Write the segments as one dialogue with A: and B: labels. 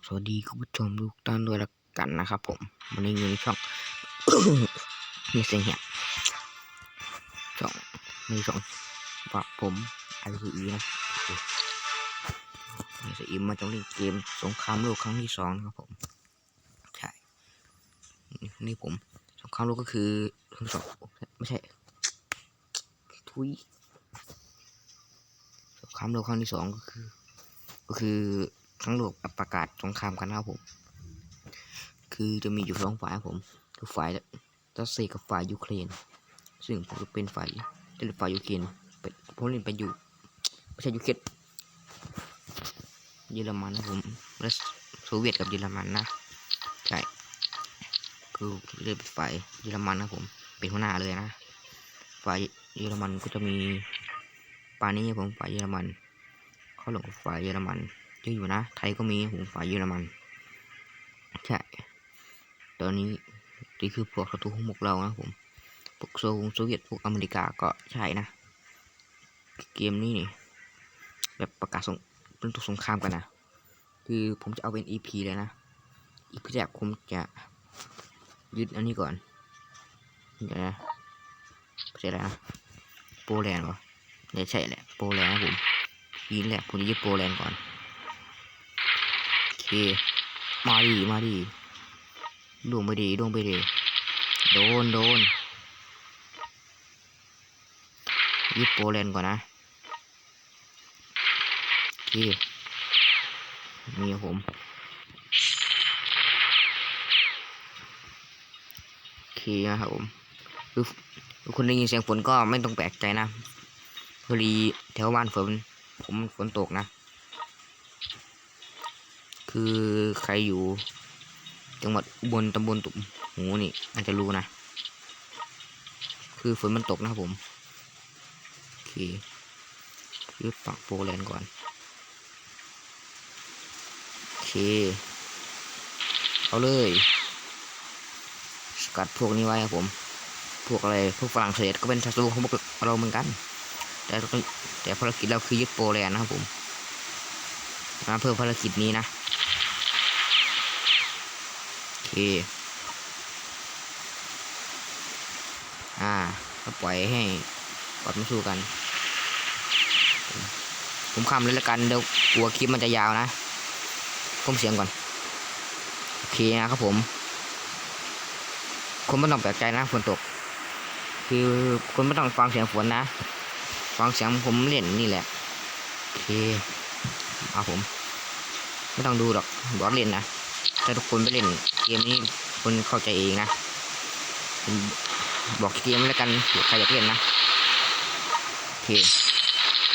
A: บสวัสดีคุณผู้ชมทุกท่านด้วยละกันนะครับผมวันนี้อยู่ในช่อง มีเสียงเหียช่องมีช่องว่าผมไอซีอีนะไอซีอีมาจะเล่นเกมสงครามโลกครั้งที่สองนะครับผมใช่นี่ผมสงครามโลกก็คือครั้งที่สองไม่ใช่ ทุยสงครามโลกครั้งที่สองก็คือ ก็คือ ทั้งโลกประกาศสงครามกันนะครับผม คือจะมีอยู่สองฝ่ายผมคือฝ่ายรัสเซียกับฝ่ายยูเครน ซึ่งผมจะเป็นฝ่ายเล่นฝ่ายยูเครนเป็นผมเล่นไปอยู่ไม่ใช่ยูเครนเยอรมันนะผมและโซเวียตกับเยอรมันนะใช่คือเล่นเป็นฝ่ายเยอรมันนะผมเป็นหัวหน้าเลยนะ ฝ่ายเยอรมันก็จะมีปานี้ผมฝ่ายเยอรมัน เขาหลงฝ่ายเยอรมัน เยอะอยู่นะ ไทยก็มีผมฝ่ายเยอรมัน ใช่ ตอนนี้นี่คือพวกศัตรูของพวกเรานะผม พวกโซวงโซเวียต พวกอเมริกาก็ใช่นะ เกมนี้นี่ แบบประกาศสงเป็นตัวสงครามกันนะ คือผมจะเอาเป็น EP เลยนะ EP แรกผมจะยึดอันนี้ก่อนเดี๋ยวนะประเทศอะไรนะโปแลนด์วะเนี่ยวใช่แหละ โปแลนด์นะผมทีแรกผมจะยึดโปแลนด์ก่อน เคมาดีมาดีดวงไปดีดวงไปดีโดนโดนยึดโปแลนด์ก่อนนะโอเคนี่ผมโอเคนะครับผมคือคือคุณได้ยินเสียงฝนก็ไม่ต้องแปลกใจนะพอดีแถวบ้านฝนผมฝนตกนะ คือใครอยู่ จังหวัดอุบลตำบลตุ่มหูนี่อาจจะรู้นะ คือฝนมันตกนะครับผมโอเคคือฝั่งโปแลนด์ก่อนโอเค เอาเลยสกัดพวกนี้ไว้ครับผม พวกอะไรพวกฝรั่งเศสก็เป็นศัตรูของพวกเราเหมือนกัน แต่แต่ภารกิจเราคือยึดโปแลนด์นะครับผมมาเพื่อภารกิจนี้นะ เค อ่า ก็ปล่อยให้ปล่อยมาสู้กัน ผมคำเลยละกัน เดี๋ยวกลัวคลิปมันจะยาวนะผมเสียงก่อน โอเคนะครับผมคุณไม่ต้องแปลกใจนะฝนตก คือคุณไม่ต้องฟังเสียงฝนนะ ฟังเสียงผมเล่นนี่แหละ โอเค เอาผม ไม่ต้องดูหรอกบอสเล่นนะ ถ้าทุกคนไปเล่นเกมนี้คนเข้าใจเองนะผมบอกเกมแล้วกันเผื่อใครอยากเล่นนะโอเค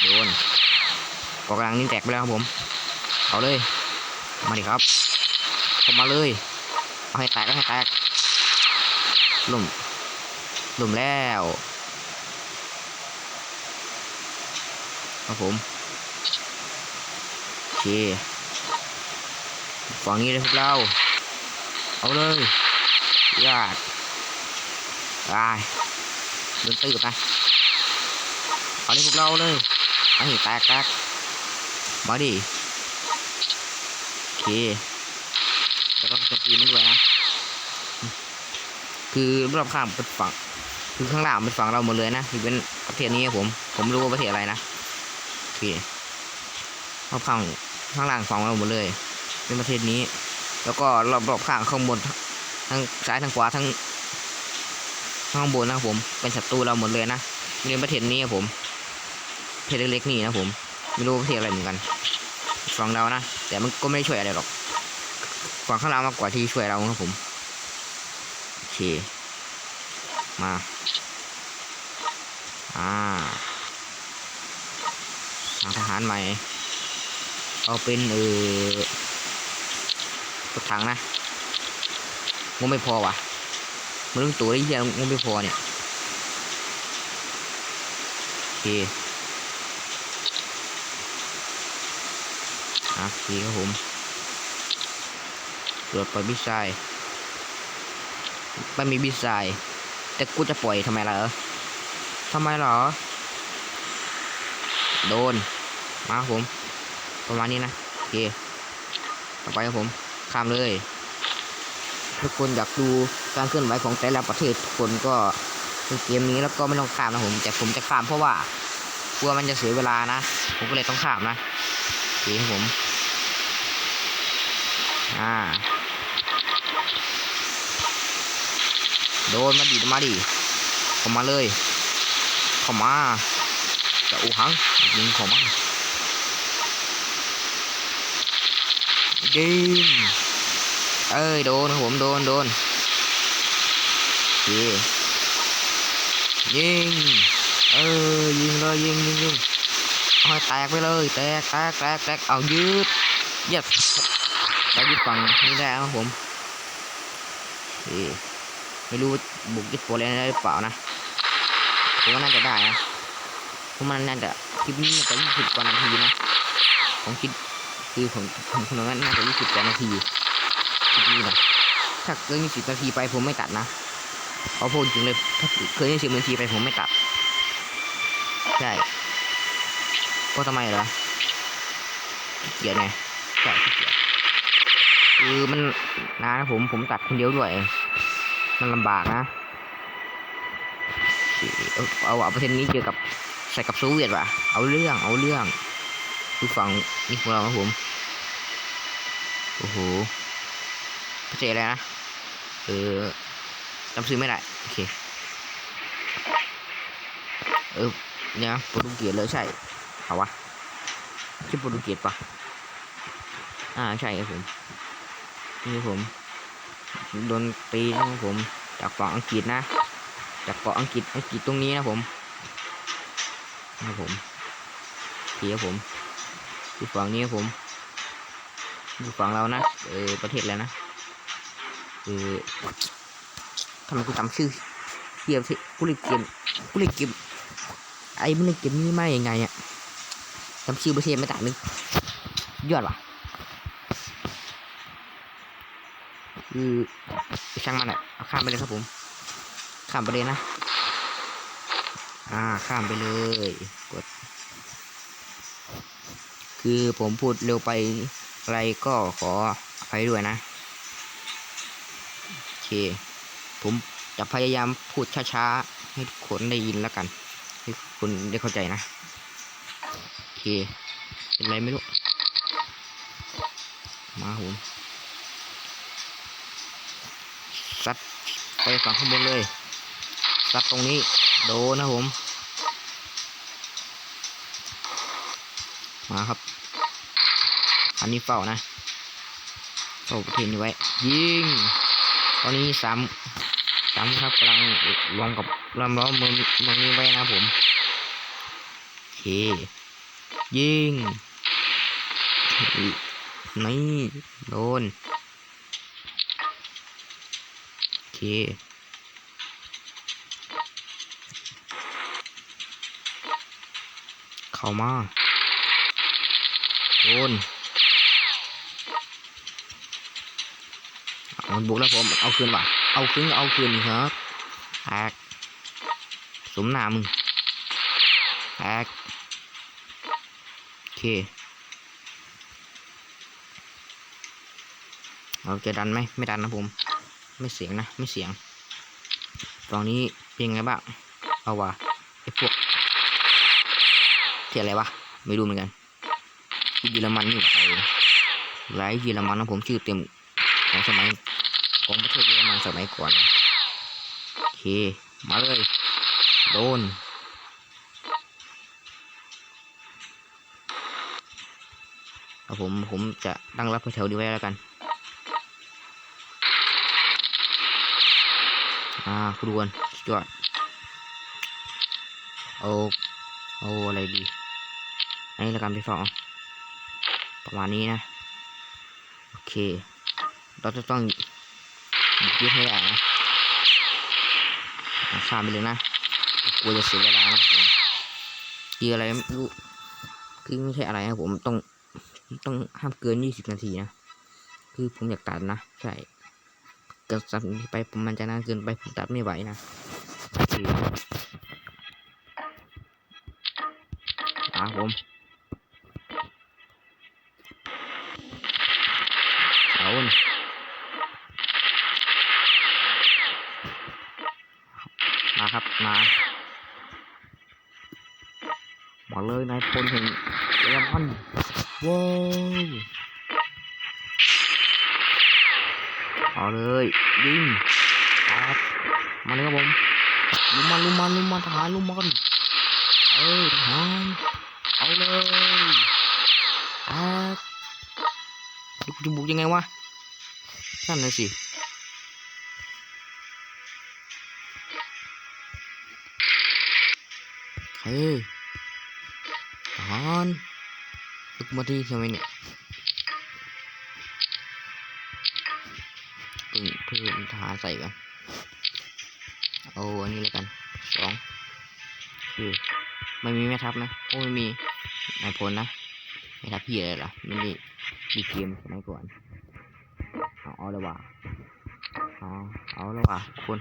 A: โดนกองกลางนี่แตกไปแล้วครับผม เอาเลย มาดิครับเข้ามาเลย เอาให้แตกให้แตกลุ่มลุ่มแล้วครับผม โอเค ฝั่งนี้เลยพวกเรา เอาเลยยาดไปเดินตื่นไปเอาเลยพวกเราเลยเอาหิแตกแตกมาดิโอเคแล้วก็จะปีมันด้วยนะ คือรอบข้างเป็นฝั่ง คือข้างล่างเป็นฝั่งเราหมดเลยนะคือเป็นประเทศนี้ผม ผมรู้ว่าประเทศอะไรนะ โอเครอบข้างข้างล่างฝั่งเราหมดเลย เป็นประเทศนี้ แล้วก็รอบรอบข้างข้างบนทั้งซ้ายทั้งขวาทั้งข้างบนนะครับผม เป็นศัตรูเราหมดเลยนะเรียนประเทศนี้ครับผมประเทศเล็กๆนี่นะผมไม่รู้ประเทศอะไรเหมือนกันฝั่งเรานะแต่มันก็ไม่ได้ช่วยอะไรหรอกฝั่งข้างล่างมากกว่าที่ช่วยเราครับผมโอเคมาอ่าทางทหารใหม่ เอาเป็นเออ รถถังนะงบไม่พอวะมันเรื่องตัวไอ้เหี้ยงบไม่พอเนี่ยโอเคอะโอเคครับผมตรวจปล่อยบิซด์ไม่มีบิสไซด์แต่กูจะปล่อยทำไมล่ะเออทำไมเหรอ โดน มาครับผม ประมาณนี้นะ โอเค ต่อไปครับผม ข้ามเลย ทุกคนอยากดูการเคลื่อนไหวของแต่ละประเทศทุกคนก็เล่นเกมนี้แล้วก็ไม่ต้องข้ามนะผมแต่ผมจะข้ามเพราะว่ากลัวมันจะเสียเวลานะ ผมก็เลยต้องข้ามนะโอเคครับผมอ่าโดนมาดิมาดิเข้ามาเลยเข้ามาจะอูหังยิงเข้ามา ยิงเอ้ยโดนผมโดนโดนเคยิงเออยิงเลยยิงยิงยิงเอาแตกไปเลยแตกแตกแตกแตกเอายืดย็ดได้ยึดฝั่งนี้ได้ครับผมไม่รู้บุกยึดโปรแลนด์ได้หรือเปล่านะผมว่าน่าจะได้นะเพราะมันน่าจะคลิปนี้น่าจะยี่สิบกว่านาทีนะผมคิด คือผมผมคิดว่าน่าจะยี่สิบกว่านาทีนี้นะถ้าเกินยี่สิบนาทีไปผมไม่ตัดนะเพราะพูดจริงเลยถ้าเกินยี่สิบนาทีไปผมไม่ตัดใช่เพราะทำไมเหรอเกียจไงใช่เกียจคือมันนานะผมผมตัดคนเดียวด้วย มันลำบากนะเอาเอาเอาประเทศนี้เจอกับใส่กับโซเวียตว่ะ เอาเรื่อง เอาเรื่อง คือฝั่งนี่ของเราครับผม โอ้โหประเทศอะไรนะ เออจำชื่อไม่ได้ โอเค เออ เนี่ยโปรตุเกสเลยใช่ เอาวะชื่อโปรตุเกสปะอ่า ใช่ครับผม นี่ผม โดนตีนะครับผม จากฝั่งอังกฤษนะ จากเกาะอังกฤษ อังกฤษตรงนี้นะผมนะผมเทียผม อยู่ฝั่งนี้ครับผม อยู่ฝั่งเรานะ เออประเทศอะไรนะ เออทำไมกูจำชื่อเทียบสิกูเลยเกมกูเลยเกมไอ้ไม่เล่นเกมนี้มาอย่างไงอะจำชื่อประเทศไม่ได้นึกยอดว่ะคือช่างมันอะเอาข้ามไปเลยครับผม ข้ามไปเลยนะ อ่า ข้ามไปเลย กด คือผมพูดเร็วไปอะไรก็ขออภัยด้วยนะโอเค ผมจะพยายามพูดช้าๆ ให้ทุกคนได้ยินแล้วกัน ให้ทุกคนได้เข้าใจนะโอเค เป็นไรไม่รู้ มาผมซัดไปฝั่งข้างบนเลยซัดตรงนี้ โดนนะผม มาครับ อันนี้เฝ้านะเฝ้าประเทศนี้ไว้ ยิง ตอนนี้สามสามครับกำลังรวมกับลำล้อมเมืองเมืองนี้ไว้นะผมโอเค ยิง นี่โดนโอเคเข้ามา โดนเอามันบุกแล้วผม เอาคืนว่ะ เอาคืนเอาคืนนี่ครับแตกสมหนามึงแตกโอเค เราจะดันไหม ไม่ดันนะผม ไม่เสียงนะ ไม่เสียง ตอนนี้เป็นไงบ้าง เอาว่ะไอ้พวกเที่อะไรวะ ไม่รู้เหมือนกัน เยอรมันนี่ไอ้ไรเยอรมันนะผมชื่อเต็มของสมัยของประเทศเยอรมันสมัยก่อนนะโอเค มาเลย โดนเอาผมผมจะตั้งรับแถวนี้ไว้แล้วกันอ่าคุณดวนสุดยอดเอาเอาอะไรดีอันนี้ละกันพี่ฟอง ประมาณนี้นะ โอเค เราจะต้องยึดให้ได้นะข้ามไปเลยนะกลัวจะเสียเวลานะผมคืออะไรไม่รู้คือไม่ใช่อะไรนะผมต้องต้องห้ามเกินยี่สิบนาทีนะ คือผมอยากตัดนะ ใช่เกิดสับนี้ไปมันจะนานเกินไปผมตัดไม่ไหวนะอเคมาผม น มาครับมามาเลยนายพลแห่งเยอมันว้าวเอาเลยยิงครับมาเลยครับผมลุมมันลุมมันลุมมันทหารลุมมันเอ้ยทหารเอาเลยครับจะบุกยังไงวะนั่นเลยสิ เฮ้ยทหารลุกมาที่ทำไมเนี่ยเพิ่งเพิ่งทหารใส่กันเอาอันนี้แล้วกันสองคือไม่มีแม่ทัพนะโอ้ไม่มีนายพลนะแม่ทัพพี่อะไรล่ะไม่มีดีเกมสมัยก่อนเอาเอาเลยว่ะเอาเอาแล้วว่ะคุณ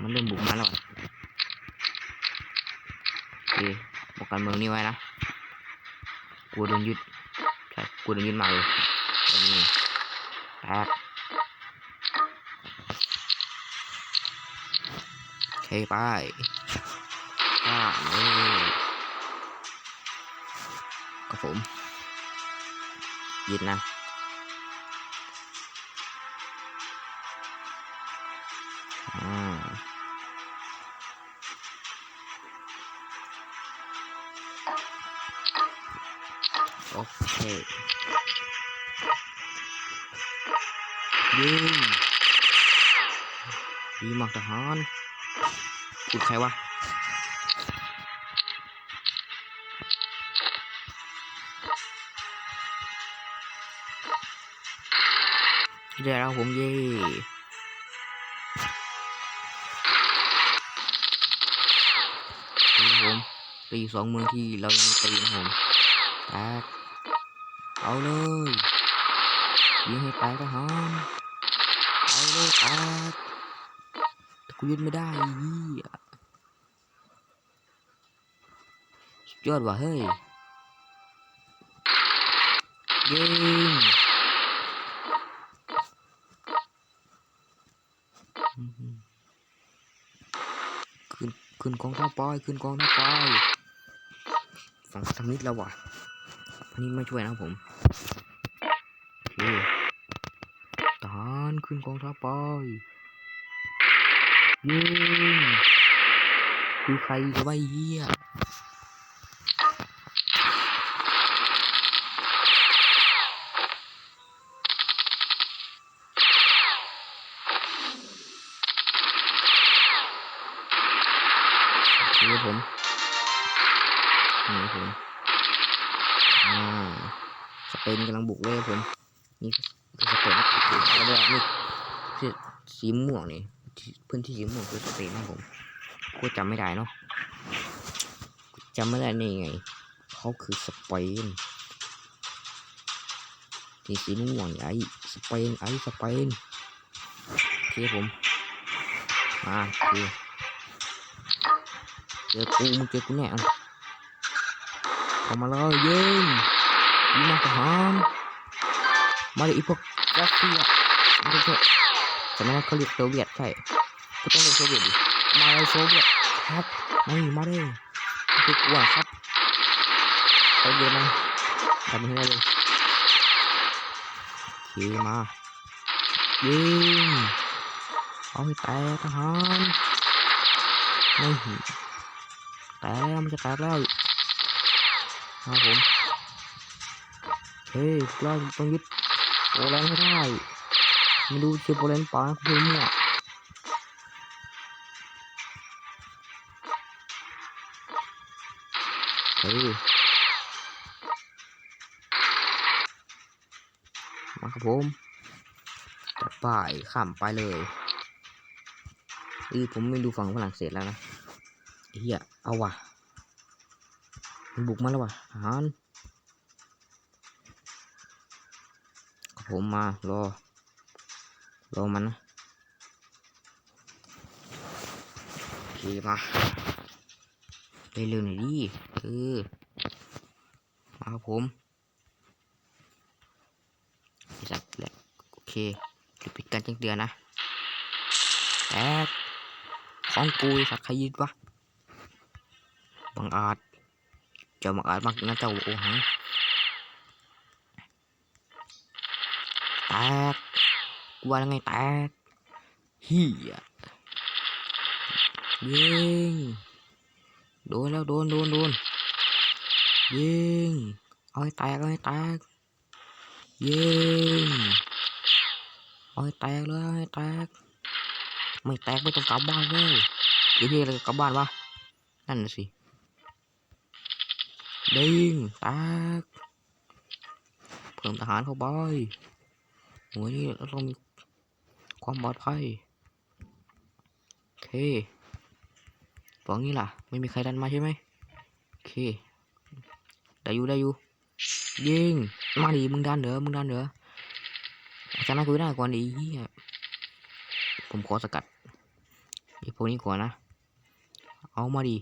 A: มันเริ่มบุกมาแล้ว บอกการเมืองนี่ไว้นะกลัวโดนยึดใช่กลัวโดนยึดมาเลยตอนนี้แป๊กโอเคไปข้าเลยกับผมยึดนะอ่า โอเคยิงดีมากทหารพูใครวะเดี๋ยวเราผมเย่นี่ผมตีสองเมืองที่เรายังตีนะผมแตก เอาเลยยิงให้แตกทหารเอาเลยตกแต่กูยึดไม่ได้ไอ้เหี้ยสุดยอดว่ะเฮ้ยยิงขึ้นขึ้นกองทัพไปขึ้นกองทัพไปฝั่งทางนิดแล้วว่ะ อันนี้ไม่ช่วยนะผมโอเคทหารขึ้นกองทัพไปยิงคือใครจะไว้เหี้ยโอเคครับผมนี่ผม เป็นกำลังบุกเลยครับผมนี่คือสเปนแล้วก็นี่คือสีม่วงนี่พื้นที่สีม่วงคือสเปนนะผมกูจำไม่ได้เนาะจำไม่ได้นี่ไงเขาคือสเปนนี่สีม่วงไอ้สเปนไอ้สเปนโอเคผมมาโอเคเจอกูมึงเจอกูแน่เอาเข้ามาเลยยิง ยิงมาทหารมาเลยอีพวกรัสเซียไม่ใช่สมัยนั้นเขาเรียกโซเวียตใช่กูต้องเรียกโซเวียตดิมาเลยโซเวียตครับไม่มาเลยคือกลัวครับเขาเยอะนะทำให้ได้เลยโอเคมายิงเอาให้แตกทหารไม่แตกมันจะแตกแล้วครับผม เฮ้ยเราต้องยึดโปแลนด์ให้ได้มาดูเชียโปแลนด์ป่าคุณมั่วเฮ้ยมาครับผมจัดไปข้ามไปเลยเออผมไม่ดูฝั่งฝรั่งเศสแล้วนะเฮียเอาว่ะมันบุกมาแล้วว่ะทหาร ผมมารอรอมันนะโอเคมาเร็วๆหน่อยดิเออมาครับผมไอ้สัตว์แหละรีบปิดการแจ้งเตือนนะแตกของกูสัตว์ใครยึดวะบังอาจเจ้าบังอาจมากนะเจ้าโอหัง แตกกูว่าแล้วไงแตกเฮียยิงโดนแล้วโดนโดนโดนยิงเอาให้แตกเอาให้แตกยิงเอาให้แตกเลยเอาให้แตกไม่แตกไม่ต้องกลับบ้านเลยเดี๋ยวพี่อะไรกลับบ้านวะนั่นน่ะสิดิงแตกเพิ่มทหารเข้าไป โหนี่เราต้องมีความปลอดภัยโอเคฝั่งนี้ล่ะ ไม่มีใครดันมาใช่ไหมโอเค ได้อยู่ได้อยู่ ยิง มาดิมึงดันเหรอมึงดันเหรอชนะกูได้ก่อนดิเฮียผมขอสกัดไอ้พวกนี้ก่อนนะ เอามาดิ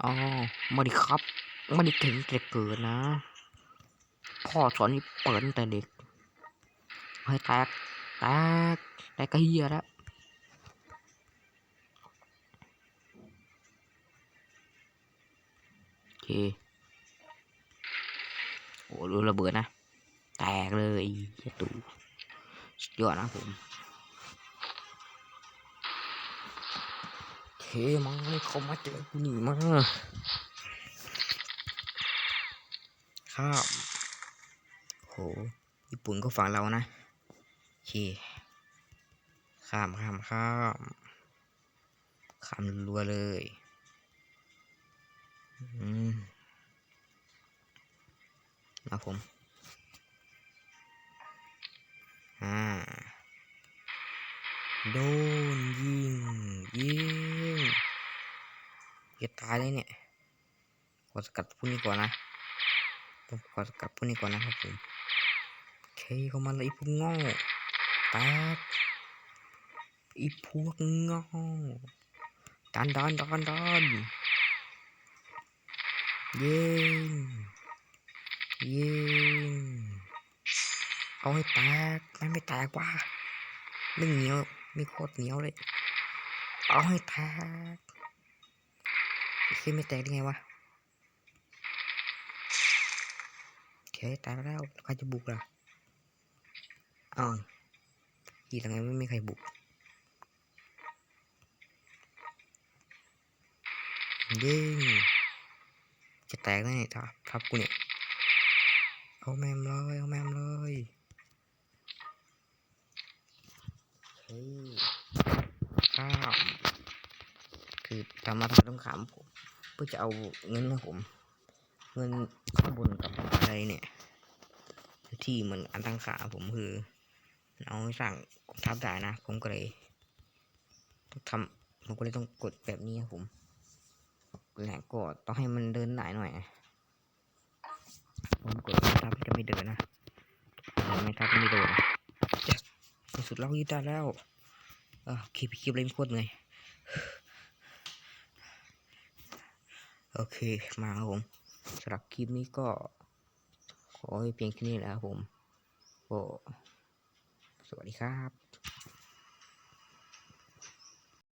A: เอามาดิครับ มาดิเก่งแต่เกิดนะ พ่อสอนนี่เปิดแต่เด็ก เอาให้แตกแตกแตกก็เฮียแล้วโอเคโอ้ดูระเบิดนะ แตกเลยไอตู่สุดยอดนะผมเคมาให้เขามาเจอกูนี่มาข้ามโห ญี่ปุ่นก็ฝั่งเรานะ เค ข้ามข้ามข้ามข้ามรัวเลยอืมนะผม อ่า โดนยิง ยิงจะตายเลยเนี่ยขอสกัดพวกนี้ก่อนนะต้องขอสกัดพวกนี้ก่อนนะครับผมเคเข้ามาเลยพวกง่แตกไอีพวกง่ดันดันดันดันยิงยิงเอาให้แตกมันไม่แตกว่ะไม่เหนียวไม่โคตรเหนียวเลย เอาให้แตกคิดไม่แตกได้ไงวะโอเคแตกแล้วใครจะบุกล่ะอ้า วอีทำไงไม่มีใครบุกยิงจะแตกได้ไงทับทับกูเนี่ย เอาแมมเลย เอาแมมเลยเฮ้ยข้ามคือทำมาทำต้องขามผม เพื่อจะเอาเงินนะผม เงินข้างบนกับอะไรเนี่ย ที่เหมือนอันตั้งขาผมคือ เอาไว้สั่งทัพได้นะ ผมก็เลยต้องทำผมก็เลยต้องกดแบบนี้ครับผมแหลกกดต้องให้มันเดินได้หน่อย ผมกดทับจะไม่เดินนะไม่ทับไม่โดน yes ในสุดเรายึดได้แล้วเออคลิปคลิปเล่นโคตรเหนื่อยโอเคมาครับผมสำหรับคลิปนี้ก็ขอให้เพียงแค่นี้แหละครับผมก็ สวัสดีครับ